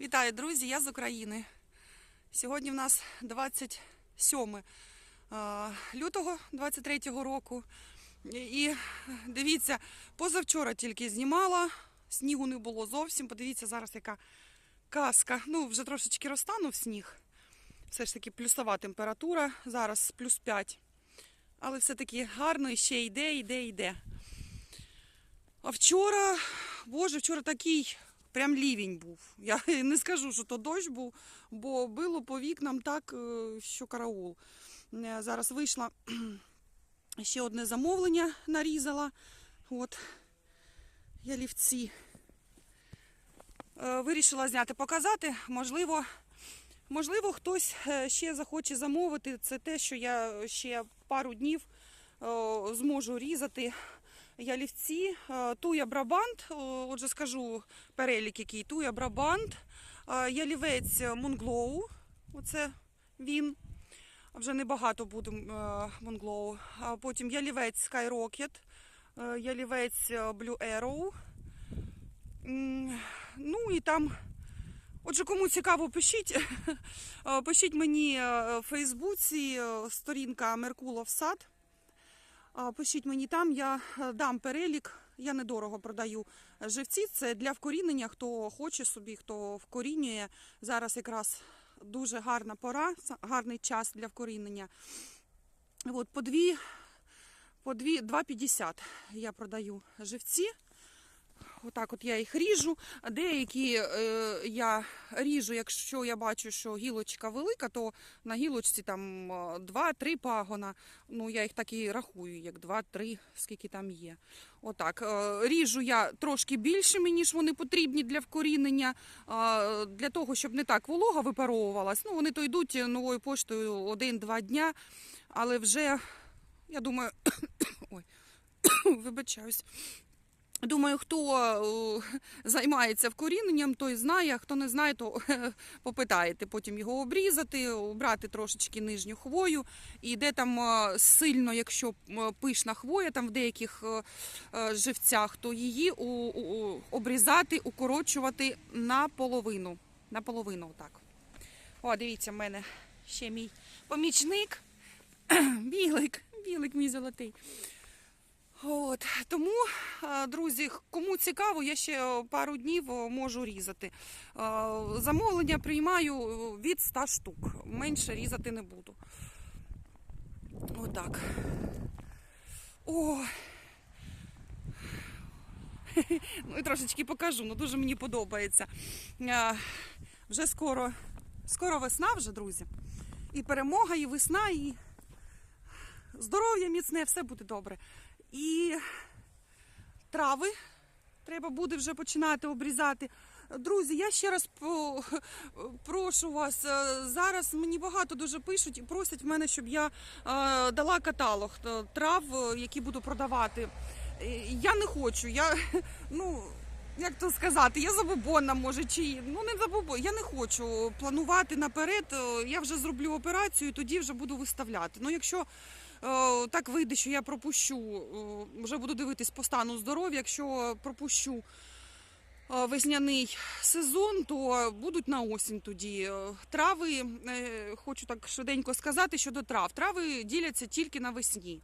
Вітаю, друзі! Я з України. Сьогодні в нас 27 е, лютого 23-го року. І дивіться, позавчора тільки знімала, снігу не було зовсім. Подивіться, зараз яка казка. Ну, вже трошечки розтанув сніг. Все ж таки плюсова температура, зараз плюс 5. Але все-таки гарно і ще йде, йде, йде. А вчора, боже, вчора такий прям лівень був. Я не скажу, що то дощ був, бо било по вікнам так, е, що караул. Е, Зараз вийшла ще одне замовлення, нарізала. От ялівці. Е, Вирішила зняти, показати. Можливо, можливо, хтось ще захоче замовити. Це те, що я ще пару днів зможу різати ялівці. Е, Туя Брабант, е, отже скажу перелік який. Туя Брабант, е, ялівець Мунглоу, оце він. Вже небагато буде Мунглоу. А потім ялівець Skyrocket, ялівець Blue Arrow. Ну і там, отже, кому цікаво, пишіть. Пишіть мені в Фейсбуці сторінка Меркулов сад. Пишіть мені там, я е, дам перелік. Я недорого продаю живці. Це для вкорінення, хто хоче собі, хто вкорінює. Зараз якраз дуже гарна пора, гарний час для вкорінення. От по дві, по дві, 2,50 я продаю живці. Отак от я їх ріжу. Деякі е, я ріжу, якщо я бачу, що гілочка велика, то на гілочці там 2-3 пагона. Ну, я їх так і рахую, як 2-3, скільки там є. Отак. Е, ріжу я трошки більшими, ніж вони потрібні для вкорінення, е, для того, щоб не так волога випаровувалась. Ну, вони то йдуть новою поштою один-два дня, але вже, я думаю, ой, вибачаюсь. Думаю, хто е, займається вкоріненням, той знає, а хто не знає, то попитаєте потім його обрізати, обрати трошечки нижню хвою. І де там е, сильно, якщо е, пишна хвоя, там в деяких е, е, живцях, то її обрізати, укорочувати наполовину. Наполовину, отак. О, дивіться, в мене ще мій помічник. Білик, білик мій золотий. От тому, друзі, кому цікаво, я ще е, пару днів е, можу різати. Е, Замовлення приймаю від 100 штук. Менше різати не буду. Отак. О. Ну і трошечки покажу, ну дуже мені подобається. Вже скоро, скоро весна вже, друзі. І перемога, і весна, і здоров'я міцне, все буде добре. І трави треба буде вже починати обрізати. Друзі, я ще раз прошу вас. е, Зараз мені багато дуже пишуть і просять мене, щоб я е, дала каталог трав, е, які буду продавати. Я не хочу. Я ну. Як то сказати, я забобонна, може, чи ну не забобон. Я не хочу планувати наперед. Я вже зроблю операцію, тоді вже буду виставляти. Ну, якщо так вийде, що я пропущу, е, вже буду дивитись по стану здоров'я. Якщо пропущу е, весняний сезон, то будуть на осінь тоді. Е, Трави, е, хочу так швиденько сказати щодо трав. Трави діляться тільки навесні.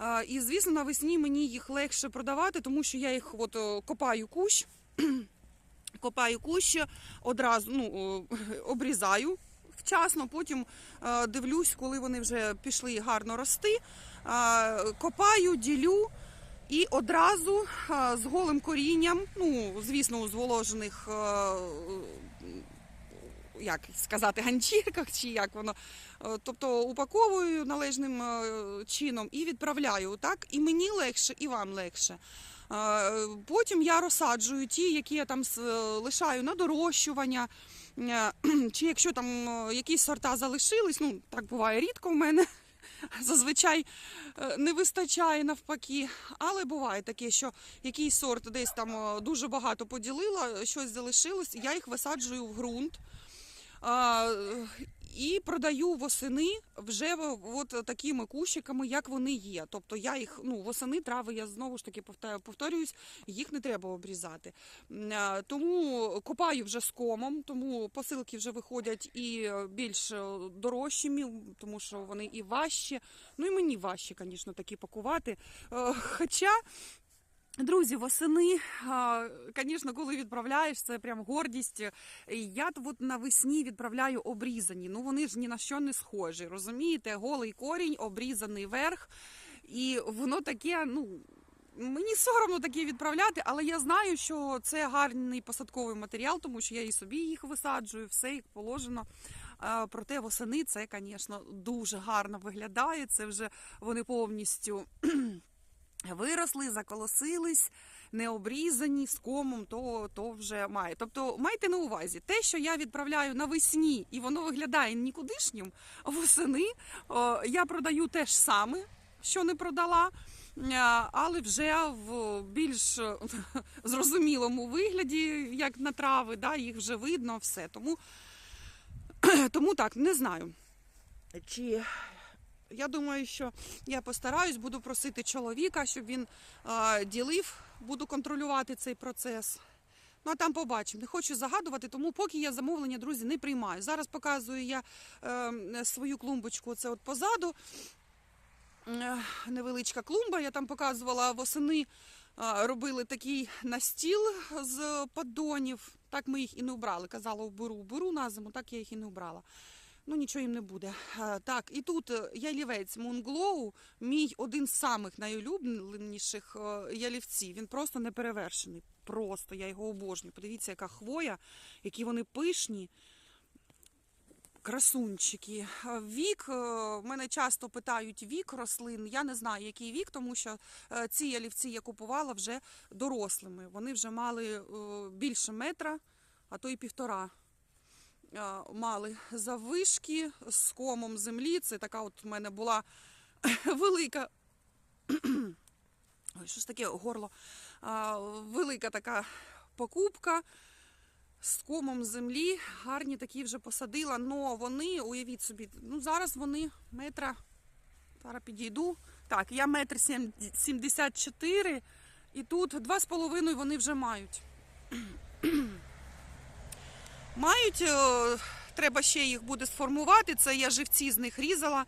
Е, І, звісно, навесні мені їх легше продавати, тому що я їх от, е, копаю кущ, копаю кущ, одразу ну, е, обрізаю вчасно, потім е, дивлюсь, коли вони вже пішли гарно рости. е, Копаю, ділю і одразу е, з голим корінням, ну, звісно, у зволожених. Як сказати, ганчірках чи як воно. Тобто упаковую належним чином і відправляю. Так? І мені легше, і вам легше. Потім я розсаджую ті, які я там е, лишаю на дорощування. Е, Чи якщо там е, якісь сорта залишились, ну так буває рідко в мене. Зазвичай не вистачає навпаки, але буває таке, що якийсь сорт десь там дуже багато поділила, щось залишилось, я їх висаджую в ґрунт. І продаю восени вже от такими кущиками, як вони є. Тобто я їх ну восени трави, я знову ж таки повторююсь, їх не треба обрізати. Тому копаю вже з комом, тому посилки вже виходять і е, більш е, дорожчі, тому що вони і важчі. Ну і мені важче, звісно, такі пакувати. Е, Хоча. Друзі, восени, звісно, коли відправляєш, це прям гордість. Я от навесні відправляю обрізані. Ну вони ж ні на що не схожі. Розумієте, голий корінь, обрізаний верх, і воно таке, ну. Мені соромно таке відправляти, але я знаю, що це гарний посадковий матеріал, тому що я і собі їх висаджую, все як положено. Проте восени це, звісно, дуже гарно виглядає. Це вже вони повністю виросли, заколосились, не обрізані з комом, то, то вже має. Тобто майте на увазі, те, що я відправляю навесні, і воно виглядає нікудишнім, восени о, я продаю те ж саме, що не продала. Але вже в більш зрозумілому вигляді, як на трави, да, їх вже видно, все. Тому, тому так, не знаю. Чи я думаю, що я постараюсь, буду просити чоловіка, щоб він е, ділив, буду контролювати цей процес. Ну а там побачимо. Не хочу загадувати, тому поки я замовлення, друзі, не приймаю. Зараз показую я е, свою клумбочку. Це от позаду. Е, невеличка клумба. Я там показувала восени. Робили такий настіл з поддонів. Так ми їх і не вбрали. Казала, вберу, вберу на зиму, так я їх і не вбрала. Ну, нічого їм не буде. Е, Так, і тут е, ялівець Мунглоу, мій один з самих найулюбленіших е, ялівців. Він просто неперевершений. Просто я його обожнюю. Подивіться, яка хвоя, які вони пишні. Красунчики. Вік, мене часто питають вік рослин. Я не знаю, який вік, тому що ці ялівці я купувала вже дорослими. Вони вже мали більше метра, а то й півтора мали заввишки з комом землі. Це така от в мене була велика. Ой, що ж таке горло? А, велика така покупка з комом землі. Гарні такі вже посадила. Но вони, уявіть собі, ну зараз вони метра. Зараз підійду. Так, я метр сім- сімдесят чотири, і тут два з половиною вони вже мають. Мають, е, треба ще їх буде сформувати. Це я живці з них різала.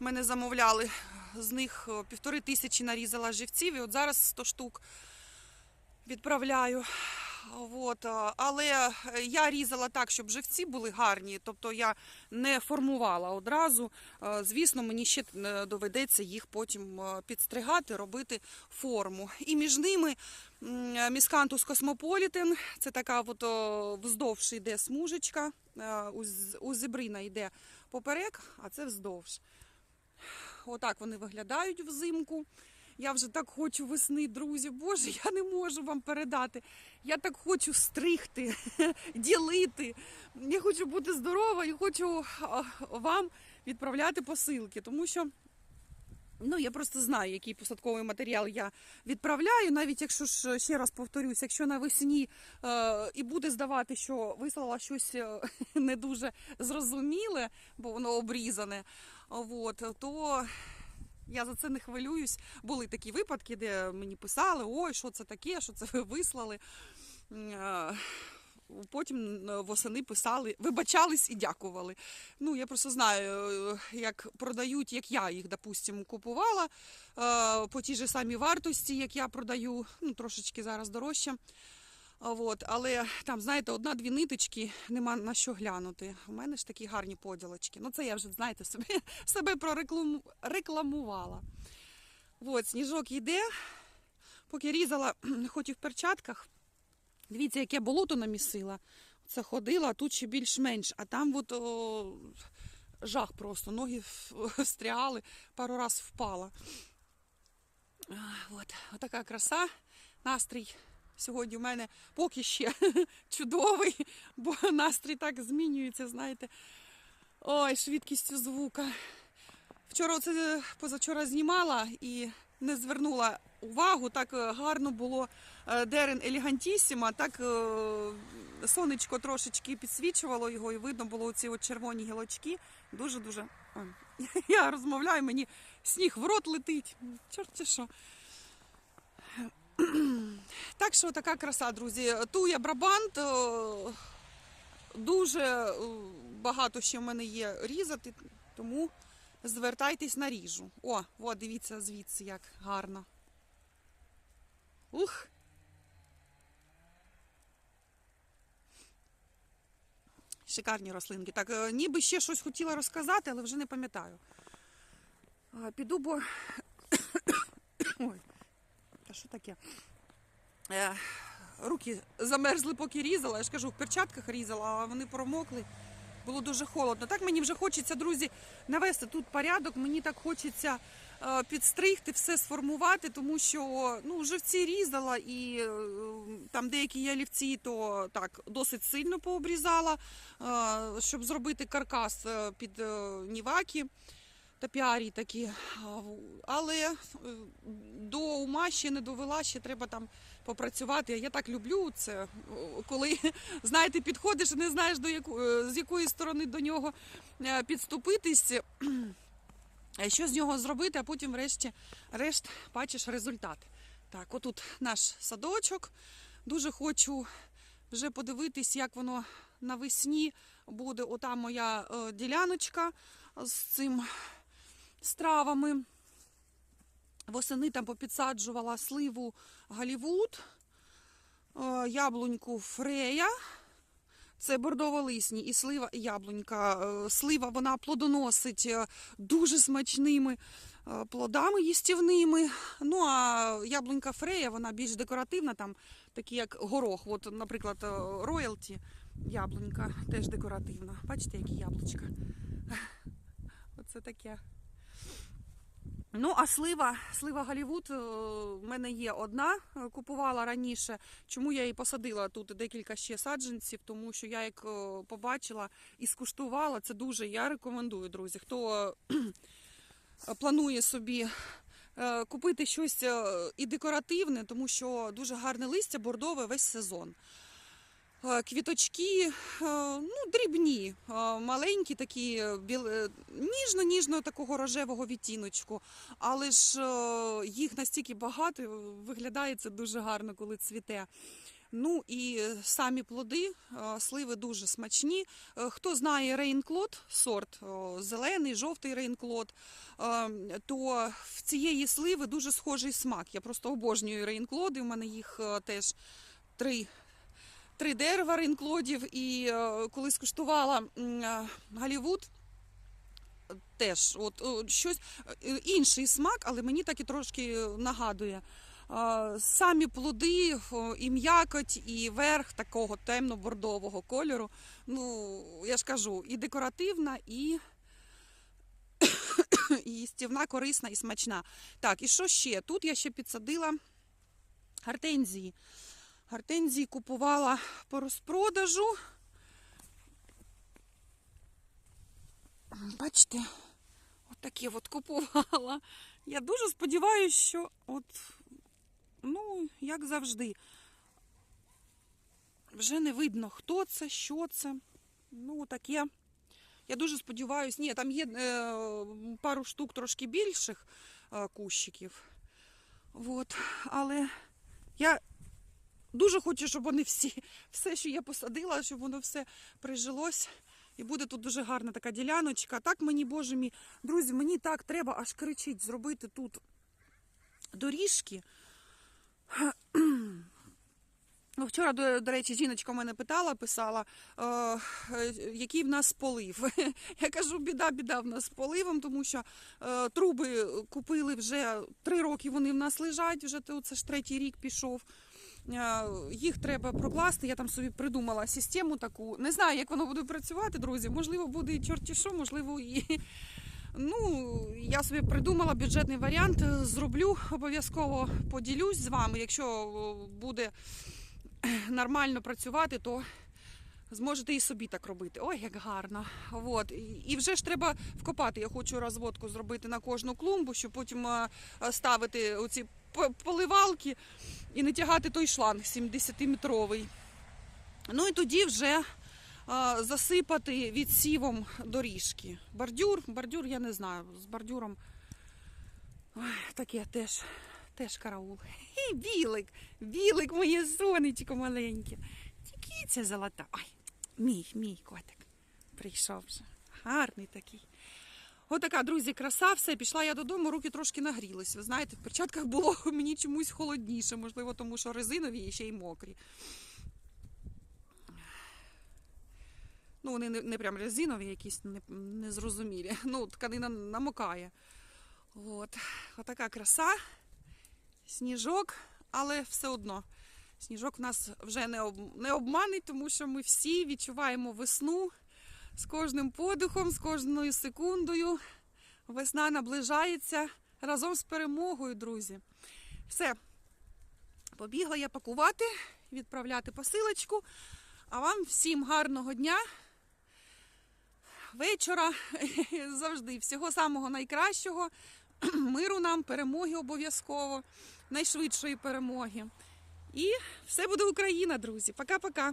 Мене замовляли з них е, півтори тисячі нарізала живців, і от зараз 100 штук відправляю. От, е, але я різала так, щоб живці були гарні, тобто я не формувала одразу. Е, Звісно, мені ще е, доведеться їх потім е, підстригати, робити форму. І між ними міскантус космополітен, це така от, вздовж йде смужечка, е, у з- у зебрина йде поперек, а це вздовж. Отак вони виглядають взимку. Я вже так хочу весни, друзі. Боже, я не можу вам передати. Я так хочу стригти, ділити. Я хочу бути здорова і хочу вам відправляти посилки, тому що. Ну, я просто знаю, який посадковий матеріал я відправляю. Навіть якщо ж ще раз повторюсь, якщо навесні е, і буде здавати, що вислала щось е, не дуже зрозуміле, бо воно обрізане, от, то я за це не хвилююсь. Були такі випадки, де мені писали, ой, що це таке, що це ви вислали. Е, Потім е, восени писали, вибачались і дякували. Ну, я просто знаю, е, як продають, як я їх, допустимо, купувала по тій же самій вартості, як я продаю, ну, трошечки зараз дорожче. От, але там, знаєте, одна-дві ниточки, нема на що глянути. У мене ж такі гарні поділочки. Ну, це я вже, знаєте, себе прорекламу- рекламувала. От, сніжок йде. Поки різала, хоч і в перчатках, дивіться, яке болото намісила. Це ходила, а тут ще більш-менш. А там от, о, жах просто. Ноги встрягали, пару раз впала. От, отака краса, настрій. Сьогодні у мене поки ще чудовий, бо настрій так змінюється, знаєте. Ой, швидкістю звука. Вчора це позавчора знімала і не звернула увагу. Так е, гарно було е, дерен елегантісіма, так е, сонечко трошечки підсвічувало його, і видно було ці червоні гілочки. Дуже-дуже. Я розмовляю, мені сніг в рот летить. Чорті що. Так що така краса, друзі. Туя Брабант. е, Дуже е, багато ще в мене є різати, тому звертайтесь на ріжу. О, о, дивіться звідси, як гарно. Ух. Шикарні рослинки. Так, е, ніби ще щось хотіла розказати, але вже не пам'ятаю. Піду, бо. Ой, та що таке? Е, руки замерзли, поки різала. Я ж кажу, в перчатках різала, а вони промокли. Було дуже холодно. Так мені вже хочеться, друзі, навести тут порядок. Мені так хочеться е, підстригти, все сформувати, тому що ну, живці різала і е, там деякі ялівці, то так досить сильно пообрізала, щоб зробити каркас під ніваки та піарі такі. Але до ума ще не довела, ще треба там попрацювати. Я так люблю це, коли знаєте, підходиш і не знаєш до яку, е, з якої сторони до нього е, підступитись, е, що з нього зробити, а потім врешті решт бачиш результат. Так, отут наш садочок. Дуже хочу вже подивитись, як воно навесні буде. Ота моя діляночка з цим з травами. Восени там попідсаджувала сливу Голівуд, е, яблуньку Фрея. Це бордово-лисні і слива і яблунька. Е, Слива вона плодоносить е, дуже смачними плодами їстівними. Ну а яблунька Фрея, вона більш декоративна, там такі як горох. От, наприклад, роялті яблунька теж декоративна. Бачите, які яблучка. Оце таке. Ну, а слива, слива Голівуд е, в мене є одна, е, купувала раніше. Чому я її посадила тут декілька ще саджанців, тому що я як е, побачила і скуштувала, це дуже я рекомендую, друзі. Хто планує собі купити щось і декоративне, тому що дуже гарне листя бордове весь сезон. Е, Квіточки е, ну, дрібні, е, маленькі, такі ніжно-ніжно такого рожевого відтіночку. Але ж їх настільки багато, виглядає це дуже гарно, коли цвіте. Ну і самі плоди, сливи дуже смачні. Хто знає рейнклот, сорт зелений, жовтий рейнклот, то в цієї сливи дуже схожий смак. Я просто обожнюю рейнклоди. У мене їх теж три три дерева рейнклодів, і е, коли скуштувала е, Голівуд, теж от, о, щось е, інший смак, але мені так і трошки нагадує. Самі плоди, і м'якоть, і верх такого темно-бордового кольору. Ну, я ж кажу, і декоративна, і, і їстівна, корисна і смачна. Так, і що ще? Тут я ще підсадила гортензії. Гортензії купувала по розпродажу. Бачите, отакі от купувала. Я дуже сподіваюся, що от, ну, як завжди, вже не видно, хто це, що це. Ну, таке. Я дуже сподіваюся, ні, там є е, пару штук трошки більших е, кущиків. От. Але я дуже хочу, щоб вони всі, все, що я посадила, щоб воно все прижилось. І буде тут дуже гарна така діляночка. Так мені, боже мій, друзі, мені так треба аж кричить зробити тут доріжки. Ну, Вчора, до, до речі, жіночка мене питала, писала, е, е, який в нас полив. Я кажу, біда, біда в нас з поливом, тому що е, труби купили вже три роки, вони в нас лежать, вже це ж третій рік пішов. Е, Їх треба прокласти. Я там собі придумала систему таку. Не знаю, як воно буде працювати, друзі. Можливо, буде і чорті що, можливо, і. Ну, я собі придумала бюджетний варіант. е, Зроблю обов'язково поділюсь з вами. Якщо буде нормально працювати, то Зможете і собі так робити. Ой, як гарно. От. І- вже ж треба вкопати. Я хочу розводку зробити на кожну клумбу, щоб потім е, ставити оці поливалки і не тягати той шланг 70-метровий. Ну і тоді вже засипати відсівом доріжки. Бордюр, бордюр, я не знаю. З бордюром таке теж, теж караул. І білик, білик, моє сонечко маленьке. Кіця золота. Ой, мій, мій котик. Прийшов вже. Гарний такий. Отака, друзі, краса, все, пішла я додому, руки трошки нагрілись. Ви знаєте, в перчатках було мені чомусь холодніше, можливо, тому що резинові і ще й мокрі. Ну, вони не, не прям резинові, якісь не, незрозумілі. Ну, тканина намокає. От. Отака краса, сніжок, але все одно. Сніжок нас вже не, об, не обманить, тому що ми всі відчуваємо весну з кожним подихом, з кожною секундою. Весна наближається разом з перемогою, друзі. Все. Побігла я пакувати, відправляти посилочку. А вам всім гарного дня, вечора, завжди всього самого найкращого. Миру нам, перемоги обов'язково, найшвидшої перемоги. І все буде Україна, друзі. Пока-пока.